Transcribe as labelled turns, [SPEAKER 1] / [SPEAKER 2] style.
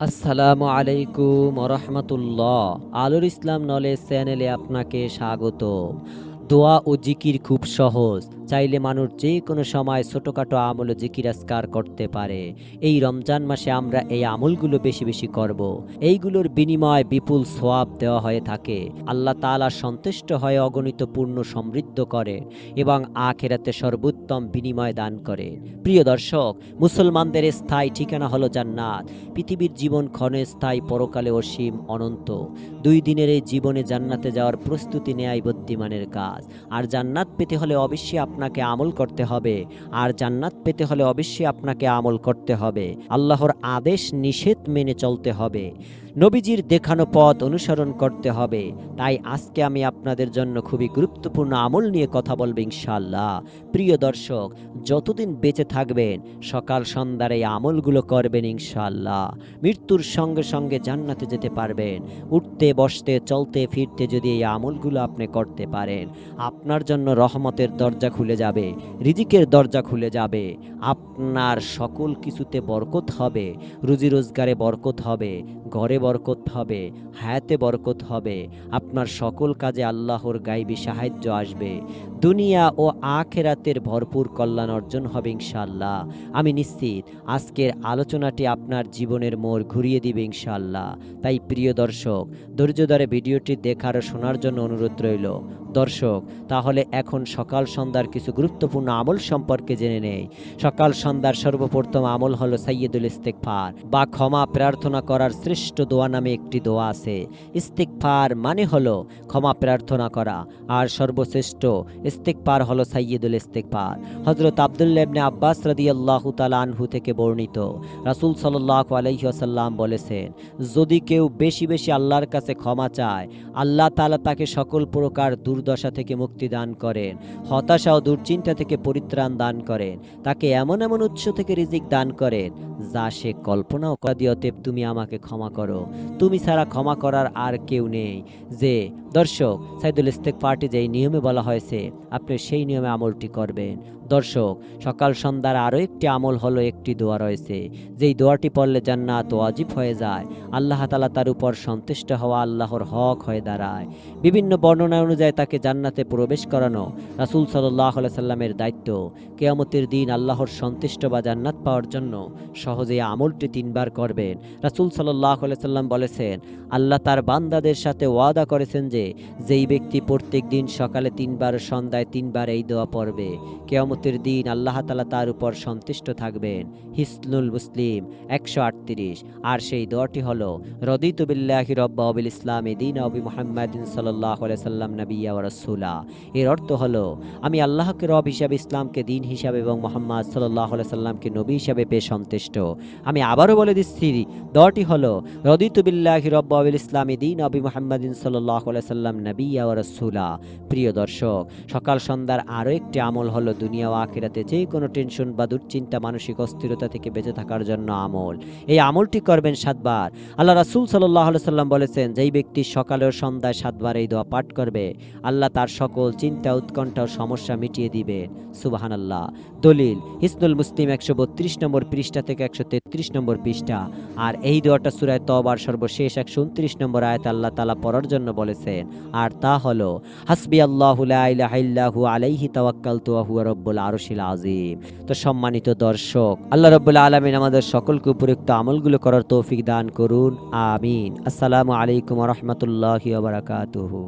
[SPEAKER 1] আসসালামু আলাইকুম রহমতুল্লাহ আলুর ইসলাম নলেজ চ্যানেলে আপনাকে স্বাগত। দোয়া ও জিকির খুব সহজ। চাইলে মানুষ যে কোনো সময় ছোটোখাটো আমল ও জিকির করতে পারে। এই রমজান মাসে আমরা এই আমলগুলো বেশি বেশি করব। এইগুলোর বিনিময়ে বিপুল সোয়াব দেওয়া হয়ে থাকে। আল্লাহ তাআলা সন্তুষ্ট হয়ে অগণিত পূর্ণ সমৃদ্ধ করে এবং আখেরাতে সর্বোত্তম বিনিময় দান করে প্রিয় দর্শক, মুসলমানদের স্থায়ী ঠিকানা হলো জান্নাত। পৃথিবীর জীবন ক্ষণস্থায়ী পরকালে অসীম অনন্ত। দুই দিনের এই জীবনে জান্নাতে যাওয়ার প্রস্তুতি নেয় বুদ্ধিমানের কাজ। আর জান্নাত পেতে হলে অবশ্যই আপনাকে আমল করতে হবে। আর জান্নাত পেতে হলে অবশ্যই আপনাকে আমল করতে হবে। আল্লাহর আদেশ নিষেধ মেনে চলতে হবে। নবীজির দেখানো পথ অনুসরণ করতে হবে। তাই আজকে আমি আপনাদের জন্য খুবই গুরুত্বপূর্ণ আমল নিয়ে কথা বলব ইনশাল্লাহ প্রিয় দর্শক, যতদিন বেঁচে থাকবেন, সকাল সন্ধ্যার এই আমলগুলো করবেন ইনশাল্লাহ মৃত্যুর সঙ্গে সঙ্গে জান্নাতে যেতে পারবেন। উঠতে, বসতে, চলতে, ফিরতে যদি এই আমলগুলো আপনি করতে পারেন, আপনার জন্য রহমতের দরজা খুলে যাবে, রিজিকের দরজা খুলে যাবে, আপনার সকল কিছুতে বরকত হবে, রুজি রোজগারে বরকত হবে, ঘরে বরকত হবে, হায়াতে বরকত হবে, আপনার সকল কাজে আল্লাহর গাইবি সাহায্য আসবে, দুনিয়া ও আখেরাতের ভরপুর কল্যাণ অর্জন হবে ইনশাল্লাহ আমি নিশ্চিত আজকের আলোচনাটি আপনার জীবনের মোড় ঘুরিয়ে দিবে ইনশাল্লাহ তাই প্রিয় দর্শক, ধৈর্য ধরে ভিডিওটি দেখার ও শোনার জন্য অনুরোধ রইল। দর্শক, তাহলে এখন সকাল সন্ধ্যার কিছু গুরুত্বপূর্ণ আমল সম্পর্কে জেনে নেই। সকাল সন্ধ্যার সর্বপ্রথম আমল হলো সাইয়দুল ইস্তেকফার বা ক্ষমা প্রার্থনা করার শ্রেষ্ঠ দোয়া নামে একটি দোয়া আছে। ইস্তেকফার মানে হলো ক্ষমা প্রার্থনা করা, আর সর্বশ্রেষ্ঠ ইস্তেকফার হলো সাইয়দুল ইস্তেকফার হজরত আবদুল্লাহ ইবনে আব্বাস রাদিয়াল্লাহু তাআলা থেকে বর্ণিত, রাসূল সাল্লাল্লাহু আলাইহি বলেছেন, যদি কেউ বেশি বেশি আল্লাহর কাছে ক্ষমা চায়, আল্লাহ তাআলা তাকে সকল প্রকার দুর্দশা থেকে মুক্তি দান করেন, হতাশা ও দুশ্চিন্তা থেকে পরিত্রাণ দান করেন, তাকে এমন এমন উৎস থেকে রিজিক দান করেন, যা সে কল্পনাও করা। দিয়ে অতএব তুমি আমাকে ক্ষমা করো। তুমি ছাড়া ক্ষমা করার আর কেউ নেই। যে, দর্শক, সাইদুল ইস্তেক পার্টি যেই নিয়মে বলা হয়েছে, আপনি সেই নিয়মে আমলটি করবেন। দর্শক, সকাল সন্ধ্যার আরও একটি আমল হলো একটি দোয়া রয়েছে। যেই দোয়াটি পড়লে জান্নাত ওয়াজিব হয়ে যায়। আল্লাহ তালা তার উপর সন্তুষ্ট হওয়া আল্লাহর হক হয়ে দাঁড়ায়। বিভিন্ন বর্ণনা অনুযায়ী তাকে জান্নাতে প্রবেশ করানো রাসুল সাল্লাহ সাল্লামের দায়িত্ব। কেয়ামতের দিন আল্লাহর সন্তুষ্ট বা জান্নাত পাওয়ার জন্য সহজে আমলটি তিনবার করবেন। রাসুল সাল্লাহ সাল্লাম বলেছেন, আল্লাহ তার বান্দাদের সাথে ওয়াদা করেছেন যে, যেই ব্যক্তি প্রত্যেক দিন সকালে তিনবার, সন্ধ্যায় তিনবার এই দোয়া পড়বে কেয়ামতের দিন আল্লাহ তালা তার উপর সন্তুষ্ট থাকবেন। হিসনুল মুসলিম একশো আটত্রিশ। আর সেই দোয়াটি হল, রদিত বিল্লাহি রব্বা অবিল ইসলাম দিন অবি মোহাম্মদিন সাল্লাহ সাল্লাম নবিয়া রসুলা। এর অর্থ হলো, আমি আল্লাহকে রব হিসাবে, ইসলামকে দিন হিসাবে এবং মোহাম্মদ সাল্লাহ সাল্লামকে নবী হিসাবে পেয়ে সন্তুষ্ট। আমি আবারও বলে দিচ্ছি, দোয়াটি হলো, রদিত বিল্লাহি রব্বা অবিল ইসলাম দিন অবি মোহাম্মদিন সাল্লাহ সাল্লাম নবিয়া রসুলা। প্রিয় দর্শক, সকাল সন্ধ্যার আরও একটি আমল হলো, দুনিয়া ও আখিরাতে যে কোনো টেনশন বা দুশ্চিন্তা, মানসিক অস্থিরতা থেকে বেঁচে থাকার জন্য আমল। এই আমলটি করবেন সাতবার। আল্লাহ রাসুল সাল্লাহ সাল্লাম বলেছেন, যেই ব্যক্তি সকালে ও সন্ধ্যায় সাতবার এই দোয়া পাঠ করবে, আল্লাহ তার সকল চিন্তা, উৎকণ্ঠা ও সমস্যা মিটিয়ে দিবেন। সুবাহান আল্লাহ দলিল, হিসনুল মুসলিম একশো বত্রিশ নম্বর পৃষ্ঠা থেকে একশো তেত্রিশ নম্বর পৃষ্ঠা। আর এই দোয়াটা সুরায় তবার সর্বশেষ একশো উনত্রিশ নম্বর আয়াত আল্লাহ তালা পড়ার জন্য বলেছেন। আর তা হলো হাসবি আল্লাহ আলাইহি তাওয়াক্কাল তুয়াহু রব্বুল আরশিল আজিম তো সম্মানিত দর্শক, আল্লাহ রব্বুল আলমিন আমাদের সকলকে উপযুক্ত আমলগুলো করার তৌফিক দান করুন, আমিন। আসসালামু আলাইকুম রহমতুল্লাহ বারাকাতুহু।